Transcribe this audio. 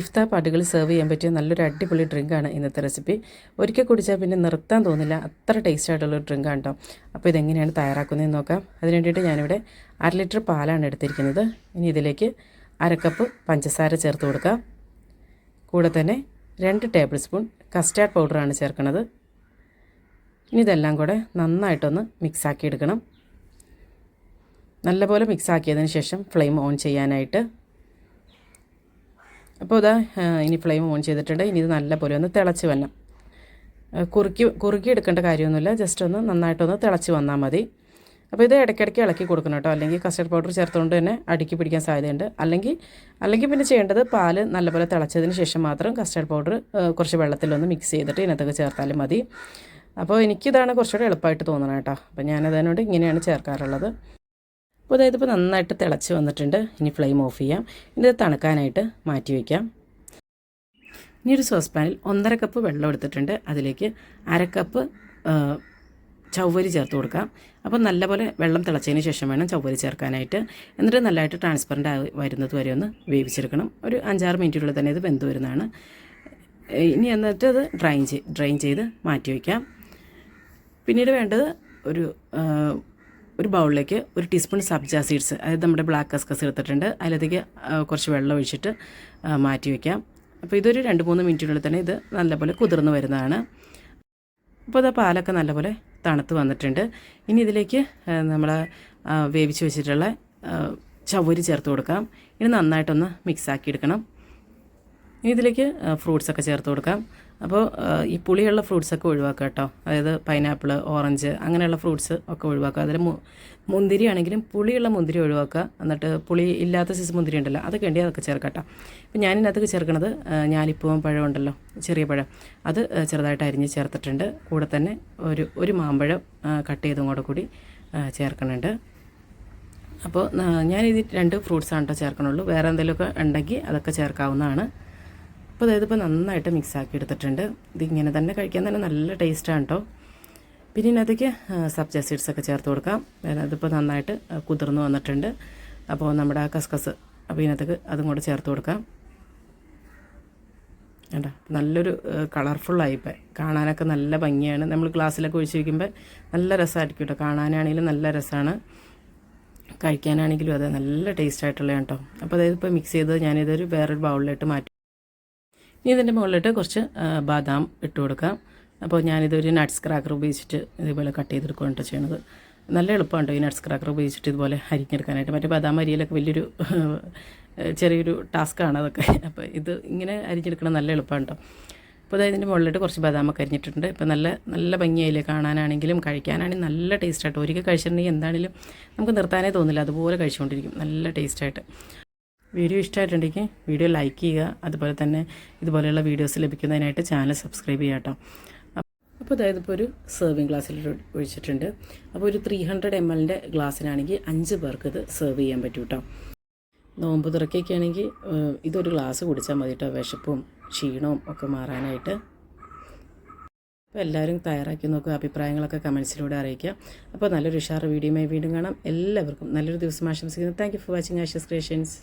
ഇഫ്താർ പാട്ടുകൾ സെർവ് ചെയ്യാൻ പറ്റിയ നല്ലൊരു അടിപൊളി ഡ്രിങ്കാണ് ഇന്നത്തെ റെസിപ്പി ഒരിക്കൽ കുടിച്ചാൽ പിന്നെ നിർത്താൻ തോന്നില്ല. അത്ര ടേസ്റ്റ് ആയിട്ടുള്ള ഡ്രിങ്കാണ് കേട്ടോ അപ്പോൾ ഇതെങ്ങനെയാണ് തയ്യാറാക്കുന്നതെന്ന് നോക്കാം. അതിന് വേണ്ടിയിട്ട് ഞാനിവിടെ അര ലിറ്റർ പാലാണ് എടുത്തിരിക്കുന്നത്. ഇനി ഇതിലേക്ക് അര കപ്പ് പഞ്ചസാര ചേർത്ത് കൊടുക്കാം. കൂടെ തന്നെ രണ്ട് ടേബിൾ സ്പൂൺ കസ്റ്റാർഡ് പൗഡറാണ് ചേർക്കുന്നത്. ഇനി ഇതെല്ലാം കൂടെ നന്നായിട്ടൊന്ന് മിക്സാക്കി എടുക്കണം. നല്ലപോലെ മിക്സാക്കിയതിന് ശേഷം ഫ്ലെയിം ഓൺ ചെയ്യാനായിട്ട് അപ്പോൾ ഇതാ ഇനി ഫ്ലെയിം ഓൺ ചെയ്തിട്ടുണ്ട്. ഇനി ഇത് നല്ലപോലെ ഒന്ന് തിളച്ച് വരണം. കുറുക്കി കുറുക്കി എടുക്കേണ്ട കാര്യമൊന്നുമില്ല. ജസ്റ്റ് ഒന്ന് നന്നായിട്ടൊന്ന് തിളച്ച് വന്നാൽ മതി. അപ്പോൾ ഇത് ഇടയ്ക്കിടയ്ക്ക് ഇളക്കി കൊടുക്കണം കേട്ടോ. അല്ലെങ്കിൽ കസ്റ്റർഡ് പൗഡർ ചേർത്തുകൊണ്ട് തന്നെ അടുക്കി പിടിക്കാൻ സാധ്യതയുണ്ട്. അല്ലെങ്കിൽ അല്ലെങ്കിൽ പിന്നെ ചെയ്യേണ്ടത് പാൽ നല്ലപോലെ തിളച്ചതിന് ശേഷം മാത്രം കസ്റ്റർഡ് പൗഡർ കുറച്ച് വെള്ളത്തിലൊന്ന് മിക്സ് ചെയ്തിട്ട് ഇതിനകത്തൊക്കെ ചേർത്താലും മതി. അപ്പോൾ എനിക്കിതാണ് കുറച്ചുകൂടെ എളുപ്പമായിട്ട് തോന്നണം കേട്ടോ. അപ്പോൾ ഞാനതിനോട് ഇങ്ങനെയാണ് ചേർക്കാറുള്ളത്. അപ്പോൾ അതായത് ഇപ്പോൾ നന്നായിട്ട് തിളച്ച് വന്നിട്ടുണ്ട്. ഇനി ഫ്ലെയിം ഓഫ് ചെയ്യാം. ഇനി ഇത് തണുക്കാനായിട്ട് മാറ്റി വയ്ക്കാം. ഇനി ഒരു സോസ് പാനിൽ ഒന്നര കപ്പ് വെള്ളം എടുത്തിട്ടുണ്ട്. അതിലേക്ക് അര കപ്പ് ചവ്വരി ചേർത്ത് കൊടുക്കാം. അപ്പോൾ നല്ലപോലെ വെള്ളം തിളച്ചതിന് ശേഷം വേണം ചവ്വരി ചേർക്കാനായിട്ട്. എന്നിട്ട് നല്ലതായിട്ട് ട്രാൻസ്പെറന്റ് ആയി വരുന്നത് വരെ ഒന്ന് വേവിച്ചെടുക്കണം. ഒരു അഞ്ചാറ് മിനിറ്റിനുള്ളിൽ തന്നെ ഇത് വെന്ത് വരുന്നതാണ്. ഇനി എന്നിട്ട് അത് ഡ്രൈൻ ചെയ്ത് ഡ്രൈൻ ചെയ്ത് മാറ്റി വയ്ക്കാം. പിന്നീട് വേണ്ടത് ഒരു ഒരു ബൗളിലേക്ക് ഒരു ടീസ്പൂൺ സബ്ജ സീഡ്സ് അതായത് നമ്മുടെ ബ്ലാക്ക് കസ്കസ് എടുത്തിട്ടുണ്ട്. അതിലേക്ക് കുറച്ച് വെള്ളം ഒഴിച്ചിട്ട് മാറ്റി വയ്ക്കാം അപ്പോൾ ഇതൊരു രണ്ട് മൂന്ന് മിനിറ്റിനുള്ളിൽ തന്നെ ഇത് നല്ലപോലെ കുതിർന്ന് വരുന്നതാണ്. അപ്പോൾ അത് പാലൊക്കെ നല്ലപോലെ തണുത്ത് വന്നിട്ടുണ്ട്. ഇനി ഇതിലേക്ക് നമ്മൾ വേവിച്ച് വെച്ചിട്ടുള്ള ചവരി ചേർത്ത് കൊടുക്കാം. ഇനി നന്നായിട്ടൊന്ന് മിക്സ് ആക്കി എടുക്കണം. ഇനി ഇതിലേക്ക് ഫ്രൂട്ട്സൊക്കെ ചേർത്ത് കൊടുക്കാം. അപ്പോൾ ഈ പുളിയുള്ള ഫ്രൂട്ട്സൊക്കെ ഒഴിവാക്കുക കേട്ടോ. അതായത് പൈനാപ്പിൾ ഓറഞ്ച് അങ്ങനെയുള്ള ഫ്രൂട്ട്സ് ഒക്കെ ഒഴിവാക്കുക. അതിൽ മുന്തിരി ആണെങ്കിലും പുളിയുള്ള മുന്തിരി ഒഴിവാക്കുക. എന്നിട്ട് പുളി ഇല്ലാത്ത സൈസ് മുന്തിരി ഉണ്ടല്ലോ അതൊക്കെ ഉണ്ടെങ്കിൽ അതൊക്കെ ചേർക്കാം കേട്ടോ. ഇപ്പം ഞാനിതിനകത്ത് ചേർക്കുന്നത് ഞാലിപ്പൂവൻ പഴം ഉണ്ടല്ലോ ചെറിയ പഴം. അത് ചെറുതായിട്ട് അരിഞ്ഞ് ചേർത്തിട്ടുണ്ട്. കൂടെ തന്നെ ഒരു ഒരു മാമ്പഴം കട്ട് ചെയ്തും കൂടെ കൂടി ചേർക്കുന്നുണ്ട് അപ്പോൾ ഞാനിത് രണ്ട് ഫ്രൂട്ട്സാണ് കേട്ടോ ചേർക്കണുള്ളൂ. വേറെ എന്തെങ്കിലുമൊക്കെ ഉണ്ടെങ്കിൽ അതൊക്കെ ചേർക്കാവുന്നതാണ്. അപ്പോൾ അതായത് ഇപ്പോൾ നന്നായിട്ട് മിക്സ് ആക്കി എടുത്തിട്ടുണ്ട്. ഇതിങ്ങനെ തന്നെ കഴിക്കാൻ തന്നെ നല്ല ടേസ്റ്റാണ് കേട്ടോ പിന്നെ ഇതിനകത്തേക്ക് സബ്ജ സീഡ്സ് ഒക്കെ ചേർത്ത് കൊടുക്കാം. അതിപ്പോൾ നന്നായിട്ട് കുതിർന്ന് വന്നിട്ടുണ്ട്. അപ്പോൾ നമ്മുടെ ആ കസ്കസ് അപ്പോൾ ഇതിനകത്തേക്ക് അതും കൂടെ ചേർത്ത് കൊടുക്കാം. വേണ്ട നല്ലൊരു കളർഫുള്ളായി ഇപ്പം. കാണാനൊക്കെ നല്ല ഭംഗിയാണ്. നമ്മൾ ഗ്ലാസ്സിലൊക്കെ ഒഴിച്ച് വയ്ക്കുമ്പോൾ നല്ല രസമായിരിക്കും കേട്ടോ കാണാനാണെങ്കിലും നല്ല രസമാണ് കഴിക്കാനാണെങ്കിലും അതെ നല്ല ടേസ്റ്റ് ആയിട്ടുള്ളതാണ് കേട്ടോ അപ്പോൾ അതായത് ഇപ്പോൾ മിക്സ് ചെയ്ത് ഞാനിതൊരു വേറൊരു ബൗളിലിട്ട് മാറ്റി ഇനി ഇതിന്റെ മുകളിലിട്ട് കുറച്ച് ബാദാം ഇട്ട് കൊടുക്കാം. അപ്പോൾ ഞാനിതൊരു നട്ട്സ് ക്രാക്കർ ഉപയോഗിച്ചിട്ട് ഇതുപോലെ കട്ട് ചെയ്തെടുക്കുകയാണ് ചെയ്യണത്. നല്ല എളുപ്പമാണ് കേട്ടോ ഈ നട്ട്സ് ക്രാക്കർ ഉപയോഗിച്ചിട്ട് ഇതുപോലെ അരിഞ്ഞെടുക്കാനായിട്ട്. മറ്റേ ബദാം അരിയിലൊക്കെ വലിയൊരു ചെറിയൊരു ടാസ്ക്കാണ് അതൊക്കെ. അപ്പോൾ ഇത് ഇങ്ങനെ അരിഞ്ഞെടുക്കണം നല്ല എളുപ്പമാണ് കേട്ടോ അപ്പോൾ അതായത് ഇതിന്റെ മുകളിലിട്ട് കുറച്ച് ബദാമൊക്കെ അരിഞ്ഞിട്ടുണ്ട്. ഇപ്പോൾ നല്ല നല്ല ഭംഗിയായില്ലേ കാണാനാണെങ്കിലും കഴിക്കാനാണെങ്കിലും നല്ല ടേസ്റ്റായിട്ട് ഒരിക്കൽ കഴിച്ചിട്ടുണ്ടെങ്കിൽ എന്താണെങ്കിലും നമുക്ക് നിർത്താനേ തോന്നില്ല. അതുപോലെ കഴിച്ചുകൊണ്ടിരിക്കും. നല്ല ടേസ്റ്റായിട്ട്. വീഡിയോ ഇഷ്ടമായിട്ടുണ്ടെങ്കിൽ വീഡിയോ ലൈക്ക് ചെയ്യുക അതുപോലെ തന്നെ ഇതുപോലെയുള്ള വീഡിയോസ് ലഭിക്കുന്നതിനായിട്ട് ചാനൽ സബ്സ്ക്രൈബ് ചെയ്യുക കേട്ടോ. അപ്പോൾ അതായത് ഇപ്പോൾ ഒരു സെർവിങ് ഗ്ലാസ്സിൽ ഒഴിച്ചിട്ടുണ്ട്. അപ്പോൾ ഒരു ത്രീ ഹൺഡ്രഡ് എം എല്ലിന്റെ ഗ്ലാസ്സിനാണെങ്കിൽ അഞ്ച് പേർക്ക് ഇത് സെർവ് ചെയ്യാൻ പറ്റും കേട്ടോ നോമ്പ് തുറക്കൊക്കെ ആണെങ്കിൽ ഇതൊരു ഗ്ലാസ് കുടിച്ചാൽ മതി കേട്ടോ വിശപ്പും ക്ഷീണവും ഒക്കെ മാറാനായിട്ട്. അപ്പോൾ എല്ലാവരും തയ്യാറാക്കി നോക്കുക. അഭിപ്രായങ്ങളൊക്കെ കമൻസിലൂടെ അറിയിക്കുക. അപ്പോൾ നല്ലൊരു ഉഷാർ വീഡിയോയുമായി വീണ്ടും കാണാം. എല്ലാവർക്കും നല്ലൊരു ദിവസം ആശംസിക്കുന്നു. Thank you for watching ashes creations